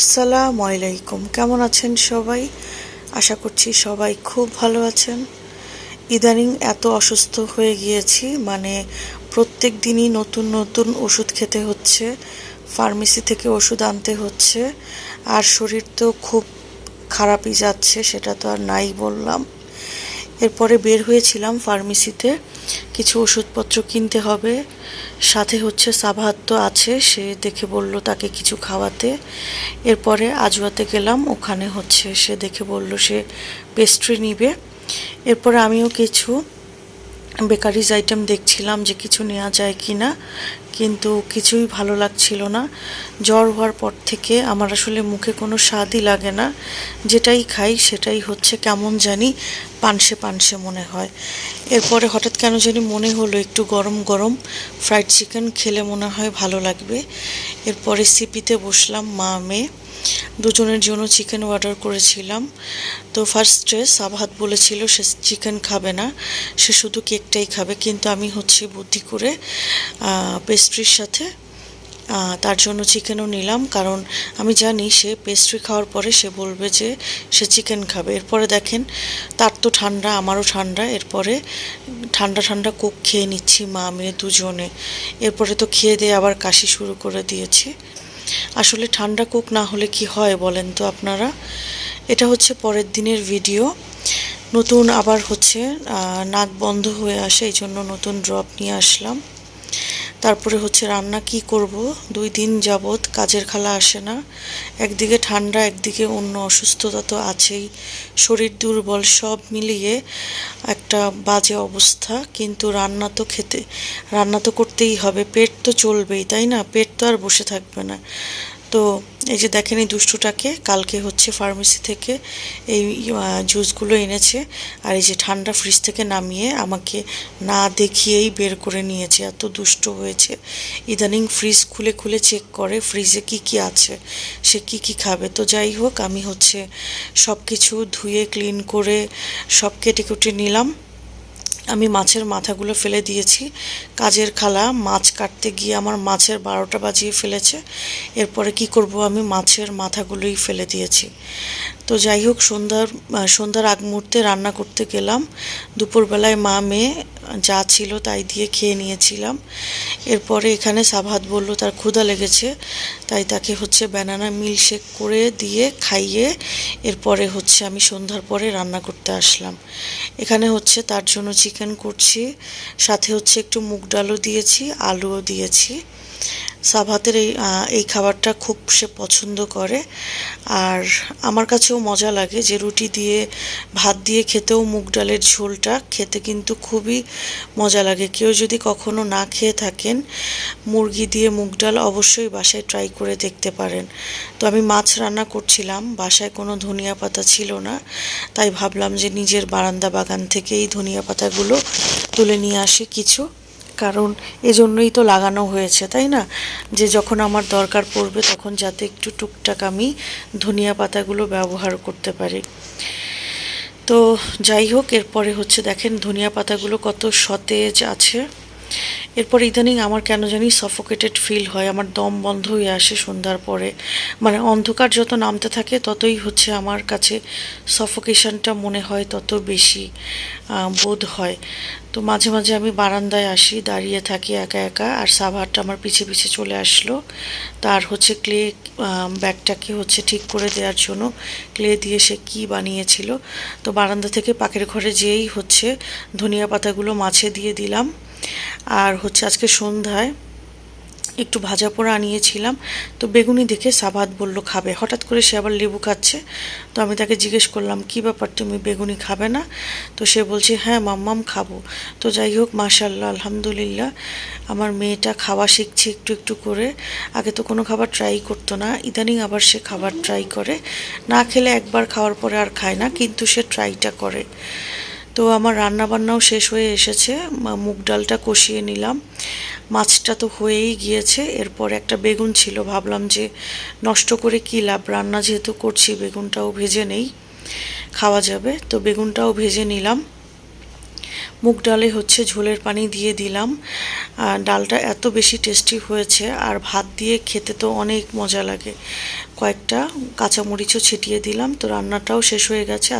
আসসালামু আলাইকুম। কেমন আছেন সবাই? আশা করছি সবাই খুব ভালো আছেন। ইদানিং এত অসুস্থ হয়ে গিয়েছি মানে প্রত্যেক দিনই নতুন নতুন ওষুধ খেতে হচ্ছে, ফার্মেসি থেকে ওষুধ আনতে হচ্ছে, আর শরীর তো খুব খারাপই যাচ্ছে, সেটা তো আর নাই বললাম। এরপরে বের হয়েছিলাম ফার্মেসিতে। কিছু ওষুধপত্র কিনতে হবে। সাথে হচ্ছে সাভাত তো আছে, সে দেখে বলল তাকে কিছু খাওয়াতে। এরপরে আজুয়াতে গেলাম, ওখানে হচ্ছে সে দেখে বলল সে পেস্ট্রি নিবে। এরপরে আমিও কিছু বেকারিজ আইটেম দেখছিলাম যে কিছু নেওয়া যায় কি না কিন্তু কিছুই ভালো লাগছিল না। জ্বর হওয়ার পর থেকে আমার আসলে মুখে কোনো স্বাদই লাগে না। যেটাই খাই সেটাই হচ্ছে কেমন জানি পানসে পানসে মনে হয়। এরপরে হঠাৎ কেন জানি মনে হলো একটু গরম গরম ফ্রাইড চিকেন খেলে মনে হয় ভালো লাগবে। এরপরে সিপিতে বসলাম মা মেয়ে দুজনের জন্য চিকেন অর্ডার করেছিলাম। তো ফার্স্টে সাবহাত বলেছিল, সে চিকেন খাবে না। সে শুধু কেকটাই খাবে। কিন্তু আমি হচ্ছে বুদ্ধি করে পেস্ট্রির সাথে তার জন্য চিকেনও নিলাম। কারণ আমি জানি সে পেস্ট্রি খাওয়ার পরে সে বলবে যে সে চিকেন খাবে। এরপরে দেখেন, তার তো ঠান্ডা, আমারও ঠান্ডা। এরপরে ঠান্ডা ঠান্ডা কোক খেয়ে নিচ্ছি মা মেয়ে দুজনে। এরপরে তো খেয়ে দিয়ে আবার কাশি শুরু করে দিয়েছে। আসলে ঠান্ডা কুক না হলে কি হয় বলেন তো আপনারা? এটা হচ্ছে পরের দিনের ভিডিও। নতুন আবার হচ্ছে নাক বন্ধ হয়ে আসে এই জন্য নতুন ড্রপ নিয়ে আসলাম। তারপরে হচ্ছে রান্না কি করব? দুই দিন যাবৎ কাজের খালা আসে না। একদিকে ঠান্ডা, একদিকে অন্য অসুস্থতা তো আছেই। শরীর দুর্বল, সব মিলিয়ে একটা বাজে অবস্থা। কিন্তু রান্না তো খেতে, রান্না তো করতেই হবে। পেট তো চলবেই, তাই না? পেট তো আর বসে থাকবে না। তো এই যে দেখেন এই দুষ্টুটাকে, কালকে হচ্ছে ফার্মেসি থেকে এই জুসগুলো এনেছে আর এই যে ঠান্ডা ফ্রিজ থেকে নামিয়ে আমাকে না দেখিয়েই বের করে নিয়েছে। এত দুষ্ট হয়েছে। ইদানিং ফ্রিজ খুলে খুলে চেক করে ফ্রিজে কি কি আছে, সে কি কি খাবে। তো যাই হোক, আমি হচ্ছে সব কিছু ধুয়ে ক্লিন করে সব কেটে কুটে নিলাম। আমি মাছের মাথাগুলো ফেলে দিয়েছি। কাজের খালা, মাছ কাটতে গিয়ে আমার মাছের বারোটা বাজিয়ে ফেলেছে। এরপরে কি করব আমি? মাছের মাথাগুলোই ফেলে দিয়েছি। তো যাই হোক, সন্ধ্যার সন্ধ্যার আগ মুহূর্তে রান্না করতে গেলাম। দুপুরবেলায় মা মেয়ে যা ছিল তাই দিয়ে খেয়ে নিয়েছিলাম। এরপরে এখানে সাভাত বলল, তার ক্ষুধা লেগেছে, তাই তাকে হচ্ছে ব্যানানা মিল্কশেক করে দিয়ে খাইয়ে এরপরে হচ্ছে আমি সন্ধ্যার পরে রান্না করতে আসলাম। এখানে হচ্ছে তার জন্য চিকেন করছি, সাথে হচ্ছে একটু মুগ ডালও দিয়েছি, আলুও দিয়েছি। সাভাতের এই এই খাবারটা খুব সে পছন্দ করে। আর আমার কাছেও মজা লাগে যে রুটি দিয়ে, ভাত দিয়ে খেতেও মুগ ডালের ঝোলটা খেতে কিন্তু খুবই মজা লাগে। কেউ যদি কখনো না খেয়ে থাকেন, মুরগি দিয়ে মুগ ডাল অবশ্যই বাসায় ট্রাই করে দেখতে পারেন। তো আমি মাছ রান্না করছিলাম, বাসায় কোনো ধনিয়া পাতা ছিল না। তাই ভাবলাম যে নিজের বারান্দা বাগান থেকেই ধনিয়া পাতাগুলো তুলে নিয়ে আসি কিছু। কারণ এজন্যই তো লাগানো হয়েছে, তাই না? যে যখন আমার দরকার পড়বে তখন যাতে একটু টুকটাক আমি ধনিয়া পাতাগুলো ব্যবহার করতে পারি। তো যাই হোক, এরপরে হচ্ছে দেখেন ধনিয়া পাতাগুলো কত সতেজ আছে। এরপর ইদানিং আমার কেন জানি সফোকেটেড ফিল হয়, আমার দম বন্ধ হয়ে আসে সন্ধ্যার পরে। মানে অন্ধকার যত নামতে থাকে, ততই হচ্ছে আমার কাছে সফোকেশনটা মনে হয় তত বেশি বোধ হয়। তো মাঝে মাঝে আমি বারান্দায় আসি, দাঁড়িয়ে থাকি একা একা, আর সাভারটা আমার পিছে পিছে চলে আসলো। তার হচ্ছে ক্লে ব্যাগটাকে হচ্ছে ঠিক করে দেওয়ার জন্য ক্লে দিয়ে সে কী বানিয়েছিল। তো বারান্দা থেকে পাকের ঘরে যেয়েই হচ্ছে, ধনিয়া পাতাগুলো মাছে দিয়ে দিলাম। আর হচ্ছে আজকে সন্ধ্যায় একটু ভাজা পোড়া আনিয়েছিলাম। তো বেগুনি দেখে সাবাদ বলল, খাবে। হঠাৎ করে সে আবার লেবু খাচ্ছে। তো আমি তাকে জিজ্ঞেস করলাম, কি ব্যাপার তুমি বেগুনি খাবে না? তো সে বলছে হ্যাঁ মাম্মাম খাব। তো যাই হোক মাশাল্লাহ আলহামদুলিল্লাহ, আমার মেয়েটা খাওয়া শিখছে একটু একটু করে। আগে তো কোনো খাবার ট্রাই করতো না, ইদানিং আবার সে খাবার ট্রাই করে। না খেলে একবার খাওয়ার পরে আর খায় না, কিন্তু সে ট্রাইটা করে। তো আমার রান্না বান্নাও শেষ হয়ে এসেছে। মুগ ডালটা কষিয়ে নিলাম। মাছটা তো হয়েই গিয়েছে। এরপর একটা বেগুন ছিল। ভাবলাম যে নষ্ট করে কী লাভ? রান্না যেহেতু করছি, বেগুনটাও ভেজে নেই। খাওয়া যাবে। তো বেগুনটাও ভেজে নিলাম। মুগ ডালে হচ্ছে ঝোলের পানি দিয়ে দিলাম। ডালটা এত বেশি টেস্টি হয়েছে। আর ভাত দিয়ে খেতে তো অনেক মজা লাগে। কয়েকটা কাঁচামরিচও ছিটিয়ে দিলাম। তো রান্নাটাও শেষ হয়ে গেছে।